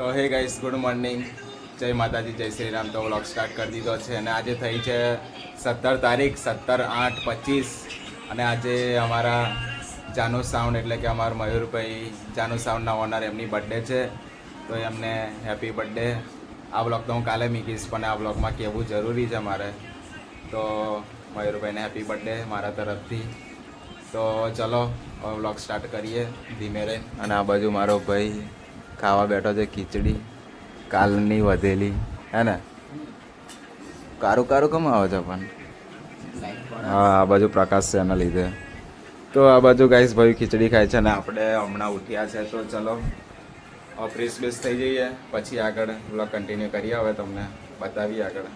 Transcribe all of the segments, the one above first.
તો હે guys good morning જય માતાજી, જય શ્રી રામ. તો વ્લોગ સ્ટાર્ટ કરી દીધો છે અને આજે થઈ છે સત્તર તારીખ, સત્તર આઠ પચીસ. અને આજે અમારા જાનુ સાઉન્ડ એટલે કે અમારા મયુરભાઈ જાનુ સાઉન્ડના ઓનર એમની બર્થડે છે. તો એમને હેપી બર્થડે આ બ્લોગ તો હું કાલે મૂકીશ પણ આ બ્લોગમાં કહેવું જરૂરી છે મારે. તો મયુરભાઈને હેપી બર્થડે મારા તરફથી. તો ચલો વ્લોગ સ્ટાર્ટ કરીએ ધીમે રહે અને આ બાજુ મારો ભાઈ ખાવા બેઠો છે, ખીચડી, કાલની વધેલી, હે ને? કારું કારું કમ આવે છે પણ? હા, આ બાજુ પ્રકાશ છે એના લીધે. તો આ બાજુ ગાઈસ ભાઈ ખીચડી ખાય છે અને આપણે હમણાં ઉઠ્યા છે, તો ચલો ફ્રેશ બેસ થઈ જઈએ, પછી આગળ વ્લોગ કન્ટિન્યુ કરીએ હવે તમને બતાવીએ આગળ.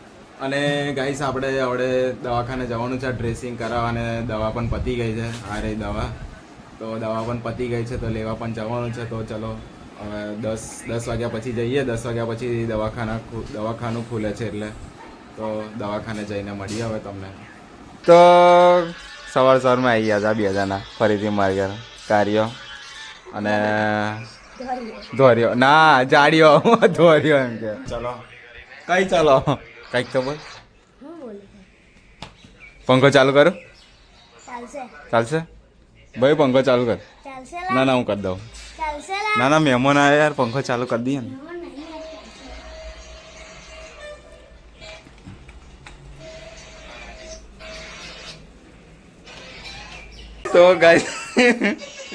અને ગાઈસ આપણે હવે દવાખાને જવાનું છે ડ્રેસિંગ કરાવવા અને દવા પણ પતી ગઈ છે આ રહી દવા. તો દવા પણ પતી ગઈ છે, તો લેવા પણ જવાનું છે, તો ચલો હવે દસ દસ વાગ્યા પછી જઈએ દસ વાગ્યા પછી દવાખાના દવાખાનું ખુલે છે એટલે તો દવાખાને જઈને મળીએ હવે તમને. તો સવાર સવારમાં આવી ગયા હતા બે હજારના ફરીથી મારી ઘર. કાર્યો અને ધોર્યો ના જાડ્યો ધોર્યો એમ કે. ચલો. કઈ ચાલો? કંઈક તો બોલ. પંખો ચાલુ કરું? ચાલશે. ચાલશે? ભાઈ પંખો ચાલુ કર. ના ના હું કરી દઉં. ના ના મહેમાન આવ્યા યાર, પંખો ચાલુ કરી દઈએ ને. તો ગાય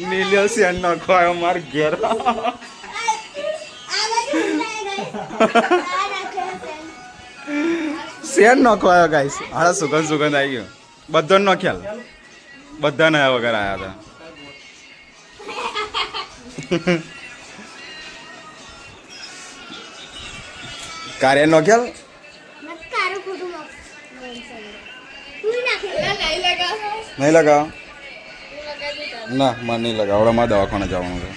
નીલ્યો સેન નાખો આવ્યો માર ઘેર. સેન નાખો આવ્યો ગાઈસ હારા સુગંધ સુગંધ આવી ગયો બધાનો નો ખ્યાલ બધા નયા વગર આવ્યા હતા કાર્ય નો ખ્યાલ. નહીં લગાવ. ના મને નહીં લગાવ. હવે મારે દવાખાને જવાનું છે.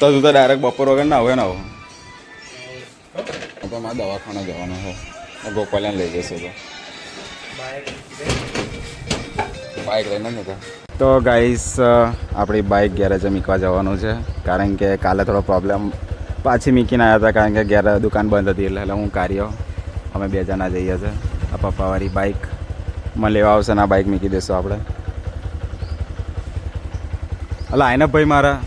તો તું તો ડાયરેક્ટ બપોર વગર ના આવે ને આવો. તો મારે દવાખાને જવાનું છે. ગોપાલને લઈ જશે તો. બાઇક લઈને નતા તો ગાઈસ આપણી બાઇક ગેરેજે મૂકવા જવાનું છે. કારણ કે કાલે થોડો પ્રોબ્લેમ પાછી મૂકીને આવ્યા હતા કારણ કે ગેર દુકાન બંધ હતી એટલે હું કાર્યો. અમે બે જણા જઈએ છીએ આ પપ્પાવાળી બાઇક મને લેવા આવશે ને આ બાઇક મૂકી દઈશું આપણે. એટલે આઈને ભાઈ મારા.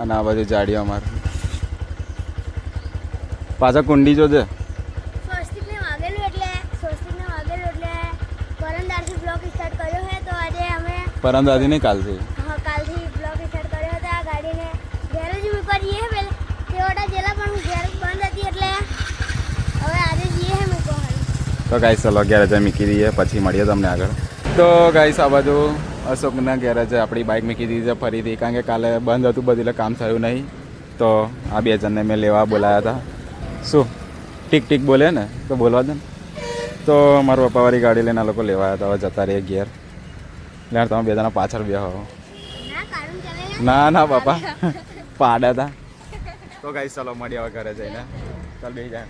અને આ બાજુ જાડીઓ અમારે. પાછા કુંડી સ્વસ્તિકને વાગેલું એટલે સ્વસ્તિકને વાગેલું એટલે પરમદારથી બ્લોગ સ્ટાર્ટ કર્યો છે તો આજે અમે નહીં કાલથી. હા, કાલથી બ્લોગ સ્ટાર્ટ કર્યો હતો આ ગાડીને ગેરેજ મૂકવા જઈએ પેલા. તેવડા જેલા પણ ગેરેજ બંધ હતી એટલે હવે આજે જઈએ હે મૂકવા તો ગાઈસ ચલો ગેરેજે મૂકી દઈએ પછી મળીએ તમને આગળ. તો ગાઈસ આ બાજુ અશોકના ગેરેજે આપણી બાઇક મૂકી દીધી છે ફરીથી કારણ કે કાલે બંધ હતું બધું એટલે કામ થયું નહીં. તો આ બે જણને મેં લેવા બોલાયા હતા. શું? ટીક ટીક બોલે ને તો બોલવા દે ને. તો મારા પપ્પાવાળી ગાડી લઈને આ લોકો લેવા આવ્યા હતા હવે જતા રહીએ ઘેર. એટલે તમે બે જણા પાછળ બે હો ના ના ના બાપા પાડા હતા તો. ગાઈસ ચાલો મળીએ હવે ઘરે જઈને. ચાલ બે જાય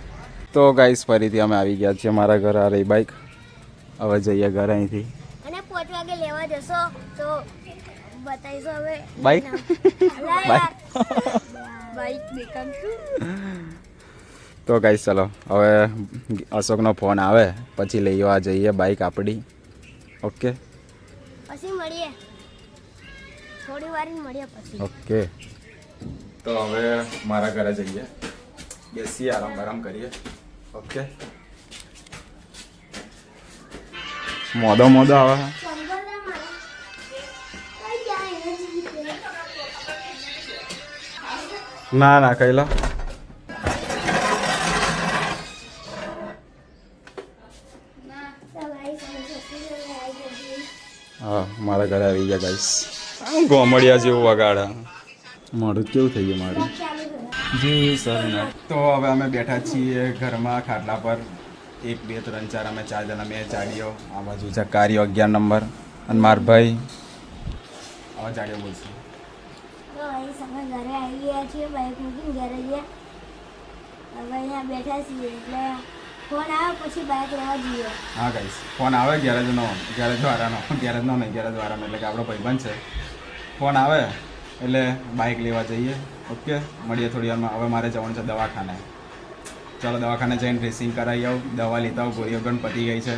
તો ગાઈસ ફરીથી અમે આવી ગયા છીએ મારા ઘરે આ રહી બાઈક હવે જઈએ ઘરે અહીંથી. અને પાંચ વાગે લેવા જશો તો બતાવીશું હવે. બાઈક બાઈક બાઈક દેખામ તો ગાઈસ ચલો. હવે અશોકનો ફોન આવે પછી લઈ જઈએ બાઈક આપણી ઓકે પછી મળીએ. થોડી વાર મળીએ પછી. ઓકે તો હવે મારા ઘરે જઈએ. બેસીએ આરામ આરામ કરીએ. ઓકે મોદો મોદો આવે. ના ના કઈ લો. મારા ઘરે આવી ગયા ગાઈસ ગોમડિયા જેવું વગાડા મારું કેવું થઈ ગયું મારું? જી સર તો હવે અમે બેઠા છીએ ઘરમાં ખાટલા પર. એક બે ત્રણ ચાર અમે ચાર જણા મેં ચાડીઓ આ બાજુ છે કાર્યો અગિયાર નંબર. અને માર ભાઈ. હવે ચાડીઓ બોલશે. અમે ઘરે આવી ગયા છીએ બાઈક મૂકીને ઘરે ગયા. હવે અહીંયા બેઠા છીએ એટલે ફોન આવે પછી બાઇક લેવા જઈએ. હા ગાઈસ ફોન આવે ગેરેજનો ગેરેજ વાળાનો ગેરેજનો નહીં ગેરેજ વાળાનો એટલે કે આપણો ભાઈબંધ છે. ફોન આવે, એટલે બાઇક લેવા જઈએ. ઓકે મળીએ થોડી વારમાં. હવે મારે જવાનું છે દવાખાને. ચાલો, દવાખાને જઈને ડ્રેસિંગ કરાવી આવું. દવા લેતા આવું. ગોળીઓ પણ પતી ગઈ છે.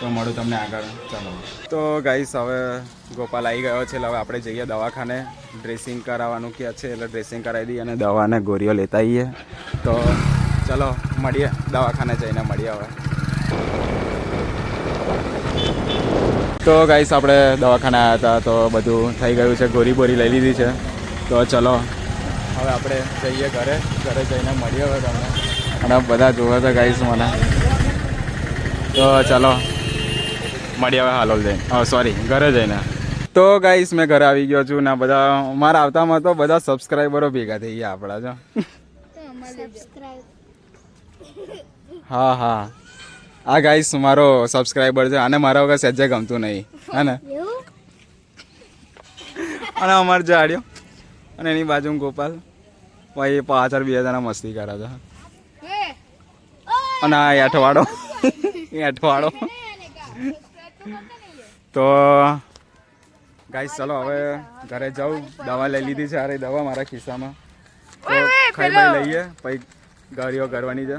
તો મળું તમને આગળ. ચાલો. તો ગાઈસ હવે ગોપાલ આવી ગયો છે. એટલે હવે આપણે જઈએ દવાખાને. ડ્રેસિંગ કરાવવાનું કે છે? એટલે ડ્રેસિંગ કરાવી દઈએ અને દવાને ગોળીઓ લેતા આવીએ તો ચલો મળીએ. દવાખાને જઈને મળીએ હવે. તો ગાઈસ આપણે દવાખાને આવ્યા હતા તો બધું થઈ ગયું છે. ગોરી બોરી લઈ લીધી છે. તો ચલો. હવે આપણે જઈએ ઘરે. ઘરે જઈને મળીએ હવે તમને. અને બધા જોવે છે ગાઈસ મને. તો ચલો. મળીએ હવે હાલોલ જઈને. હા સોરી ઘરે જઈને. તો ગાઈસ મેં ઘરે આવી ગયો છું ને બધા મારા આવતામાં તો બધા સબસ્ક્રાઈબરો ભેગા થઈ ગયા આપણા જો. સબસ્ક્રાઇબ હા હા. આ ગાઈસ મારો સબસ્ક્રાઈબર છે અને મારા વગર સજ્જે ગમતું નહીં. હે ને? અને અમારે જાડ્યો અને એની બાજુ ગોપાલ. ભાઈ પાછળ બે જણા મસ્તી કરે છે. અને આ એઠવાડો. એઠવાડો. તો ગાઈસ ચલો હવે ઘરે જાઉં. દવા લઈ લીધી છે. અરે દવા મારા ખિસ્સામાં. તો ખાઈ લઈએ. પછી ગાડીઓ કરવાની છે.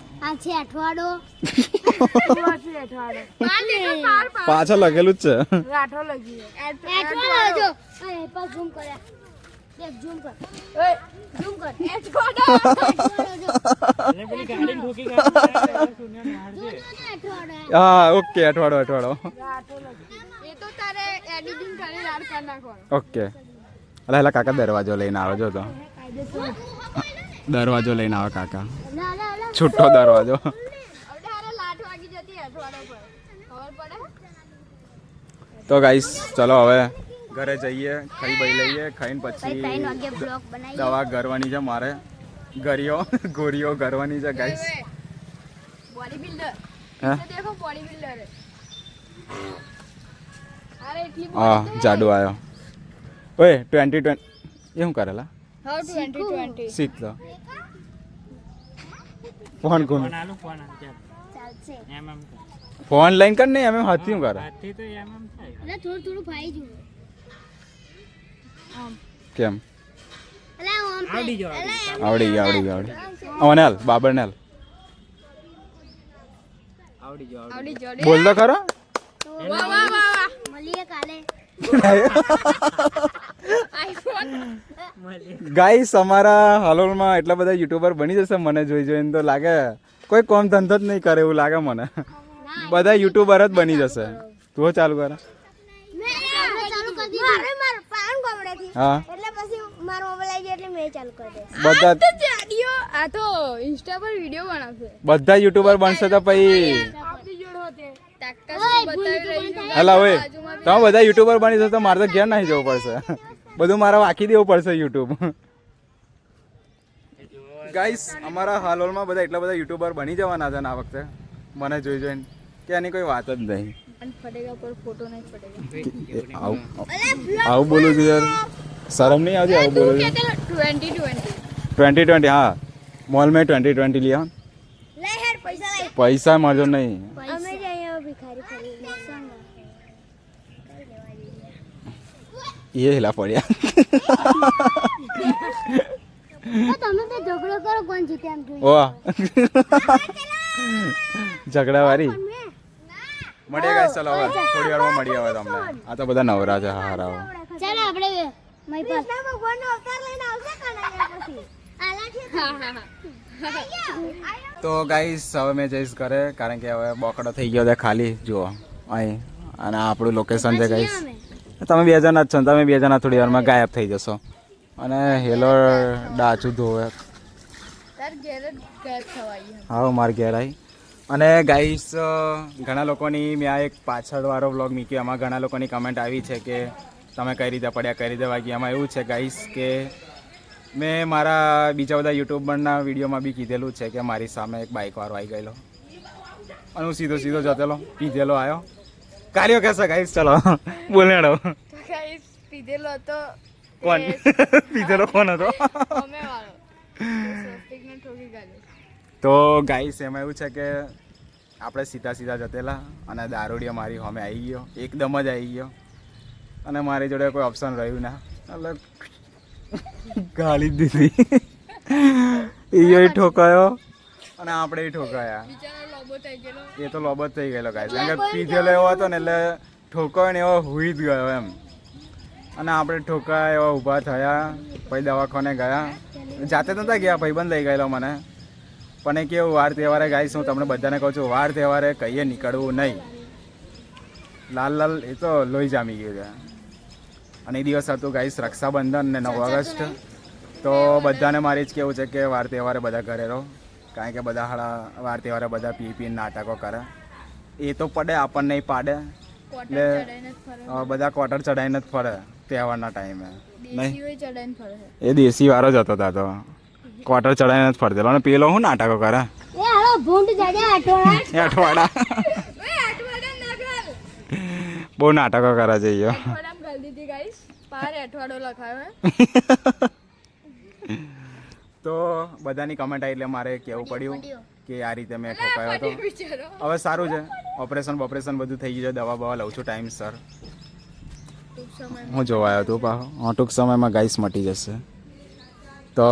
છે અઠવાડો પાછળ લખેલું જ છે રાઠો લખી અઠવાડો જો એ પર ઝૂમ કરે દેખ ઝૂમ કર એ ઝૂમ કર અઠવાડો અઠવાડો હા ઓકે અઠવાડો અઠવાડો એ તો તારે એડિટિંગ કરી નાખવાનું ઓકે અલા હેલા કાકા દરવાજો લઈને આવે જો તો દરવાજો લઈને આવે કાકા. છૂટો દરવાજો. તો ગાઈસ ચલો હવે ઘરે જઈએ ખાઈ ભાઈ લઈએ ખાઈને પછી દવા ગરવાની છે મારે. ગરીઓ ગોરીઓ ગરવાની છે ગાઈસ હા? જાડુ આવ્યો ઓય ટ્વેન્ટી ટ્વેન્ટી એ શું કરેલા? हाउ 2020 શીખલા ફોન કોણ ફોન આલું ફોન આલ ચાલશે એમ એમ ફોન લઈને કર ને એમ એમ હાથી હું કરે હાથી તો એમ એમ થાય એટલે થોડું થોડું ભાઈ જુઓ આમ કેમ આવડી ગયો આવડી ગયો આવડી ગયો આવડી ઓને હાલ બાબર ને હાલ આવડી ગયો આવડી ગયો બોલ તો ખરો વાહ વાહ વાહ મળીએ કાલે આઈફોન ગાઈસ અમારા હાલોલમાં એટલા બધા યુટ્યુબર બની જશે મને જોઈ જોઈને તો લાગે કોઈ કોમ ધંધો જ નહીં કરે એવું લાગે મને. બધા યુટ્યુબર જ બની જશે. તું ચાલુ કર. હા. બધા બધા યુટ્યુબર બનશે તો પછી હેલા ઓય તમે બધા યુટ્યુબર બની જશો તો મારે તો ઘેર નહીં જવું પડશે. બધું મારે વાંકી દેવું પડશે યુટ્યુબ ગાઈસ અમારા હાલોલમાં બધા એટલા બધા યુટ્યુબર બની જવાના છે આ વખતે. મને જોઈ જોઈને. કે આની કોઈ વાત જ નહીં. આવું બોલું છું યાર. શરમ નહીં આવતી આવું બોલું છું? ટ્વેન્ટી ટ્વેન્ટી હા. મોલ મેં ટ્વેન્ટી ટ્વેન્ટી લ્યા. પૈસા મળજો નહીં. એ હેલા પડ્યા. તમે તો ઝઘડો કરો કોણ જીતે એમ જોઈએ વાહ ઝઘડા વાળી મળીએ ગાઈસ ચલો હવે. થોડી વારમાં મળી આવે તમને. આ તો બધા નવરા છે હારા ચાલો આપણે મય પર. ભગવાનનો અવતાર લઈને આવશે કનૈયા પછી. તો ગાઈસ હવે મેં જઈશ ઘરે કારણ કે હવે બોકડો થઈ ગયો છે ખાલી. જુઓ અહીં. અને આપણું લોકેશન છે ગાઈસ તમે બે જણા જ છો તમે બે જણા થોડી વારમાં ગાયબ થઈ જશો. અને હેલો ડાચું ધોવે. હા માર ઘેર આવી અને ગાઈસ ઘણા લોકોની મેં આ એક પાછળવાળો વ્લોગ મૂક્યો. એમાં ઘણા લોકોની કમેન્ટ આવી છે કે તમે કઈ રીતે પડ્યા કઈ રીતે વાગ્યા. એમાં એવું છે ગાઈસ કે મેં મારા બીજા બધા યુટ્યુબરના વિડીયોમાં બી કીધેલું છે કે મારી સામે એક બાઇકવાળો આવી ગયેલો. અને હું સીધો સીધો જતેલો પીધેલો આવ્યો કાર્યો કહેશે ગાઈસ ચલો. બોલેડો guys, પીધેલો હતો કોણ? પીધેલો કોણ હતો? તો ગાઈસ એમાં એવું છે કે આપણે સીધા સીધા જતેલા અને દારૂડિયો મારી હોમે આવી ગયો એકદમ જ આવી ગયો. અને મારી જોડે કોઈ ઓપ્શન રહ્યું ના. એટલે ગાળી જ દીધી. એ ઠોકાયો અને આપણે ઠોકાયા. એ તો લોબત થઈ ગયેલો ગાય કારણ કે પીધેલો એવો હતો ને એટલે ઠોકો ને એવો હુઈ જ ગયો એમ. અને આપણે ઠોકા એવા ઊભા થયા પછી દવાખાને ગયા. જાતે નતા ગયા ભાઈબંધ લઈ ગયેલો મને. પણ એ કેવું વાર તહેવારે ગાઈશ હું તમને બધાને કહું છું વાર તહેવારે કહીએ નીકળવું નહીં. લાલ લાલ એ તો લોહી જામી ગયું છે. અને એ દિવસ હતું ગાઈશ રક્ષાબંધન ને નવ ઓગસ્ટ. તો બધાને મારી જ કેવું છે કે વાર તહેવારે બધા ઘરે રહો. કારણ કે બધા હળા વાર તહેવારે બધા પી પીને નાટકો કરે. એ તો પડે આપણને પાડે. એટલે ચડાઈને બધા ક્વાર્ટર ચડાવીને જ ફરે તહેવારના ટાઈમે. નહીં? ચડાઈને એ દેશી વાળો જ હતો તા તો ક્વાર્ટર ચડાવીને જ ફરતેલો અને પેલો શું નાટકો કરે? એ હાલો ભૂંડ જાજે આઠોડા એ અઠવાડા બહુ નાટકો કરે છે અઠવાડો લખાયો હે. તો બધાની કમેન્ટ આવી એટલે મારે કહેવું પડ્યું કે આ રીતે મેં ઠોકાયો હતો. હવે સારું છે. ઓપરેશન ઓપરેશન બધું થઈ ગયું છે. દવા બવા લઉં છું ટાઈમ સર હું જોવા આવ્યો હતો હા, ટૂંક સમયમાં ગાઈસ મટી જશે. તો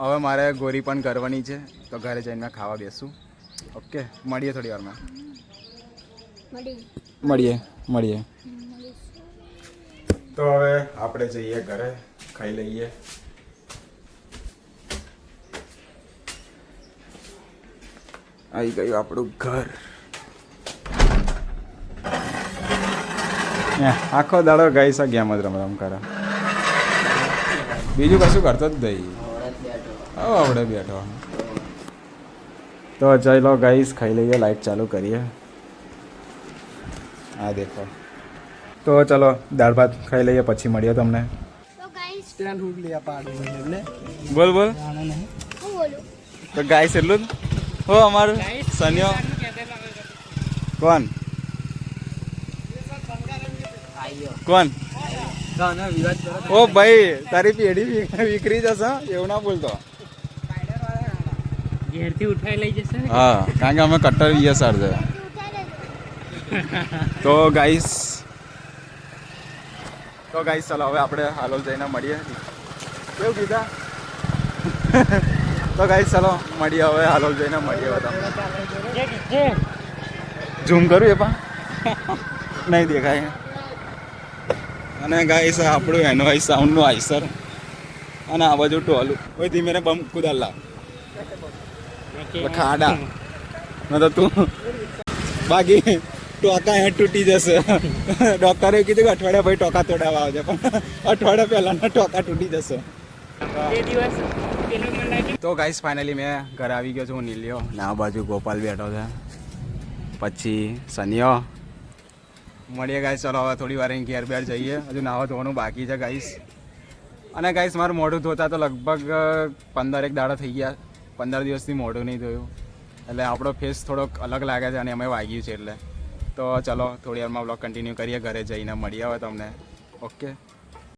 હવે મારે ગોરી પણ કરવાની છે. તો ઘરે જઈને મેં ખાવા બેસું. ઓકે મળીએ થોડી વારમાં. મળીએ મળીએ. તો હવે આપણે જઈએ ઘરે ખાઈ લઈએ. આવી ગયું આપણું ઘર. હે, આખો દાડો ગઈ છે ગેમ જ રમ રમ કરે. બીજું કશું કરતો જ નહીં. હવે આપણે બેઠો. તો ચાલો ગઈશ ખાઈ લઈએ લાઈટ ચાલુ કરીએ. આ દેખો. તો ચલો દાળ ભાત ખાઈ લઈએ પછી મળીએ તમને. બોલ બોલ? તો ગાઈસ એટલું જ? હો અમારું સન્યો. કોણ? કોણ? ઓ ભાઈ તારી પેઢી વિકરી જશે એવું ના બોલતો. ઘેરથી ઉઠાઈ લઈ જશે હા કારણ કે અમે કટ્ટર વીએસઆર છે. તું ગાઈસ તો ગાઈસ ચાલો હવે આપણે હાલોલ જઈને મળીએ. કેવું કીધા તો ગાઈ ચાલો મળીએ હવે. હાલોલ જઈને મળીએ હવે તમને ઝૂમ કરું એ પણ? નહીં દેખાય. અને ગાઈસ આપણું એનવાઈ સાઉન્ડનું આઈસર. અને આ બાજુ ટોલું. કોઈ ધીમે ને બમ કુદાલા ખાડા. ન તો તું બાકી ટોકા અહીંયા તૂટી જશે. ડોક્ટરે કીધું કે અઠવાડિયા ભાઈ ટોકા તોડાવવા આવજે પણ અઠવાડિયા પહેલાના ટોકા તૂટી જશે. તે ગાઈસ ફાઇનલી મેં ઘરે આવી ગયો છું, હું નીલ્યો ને આ બાજુ ગોપાલ બેઠો છે. પછી સનિયો. મળીએ ગાઈસ ચલો હવે થોડી વાર ઘેર બેર જઈએ. હજુ નાવા ધોવાનું બાકી છે ગાઈસ અને ગાઈસ મારું મોઢું ધોતા તો લગભગ પંદર એક દાડા થઈ ગયા. પંદર દિવસથી મોઢું નહીં ધોયું. એટલે આપણો ફેસ થોડોક અલગ લાગે છે અને અમે વાગ્યું છે એટલે. તો ચલો થોડી વારમાં બ્લોગ કન્ટિન્યુ કરીએ, ઘરે જઈને મળીએ હવે તમને. ઓકે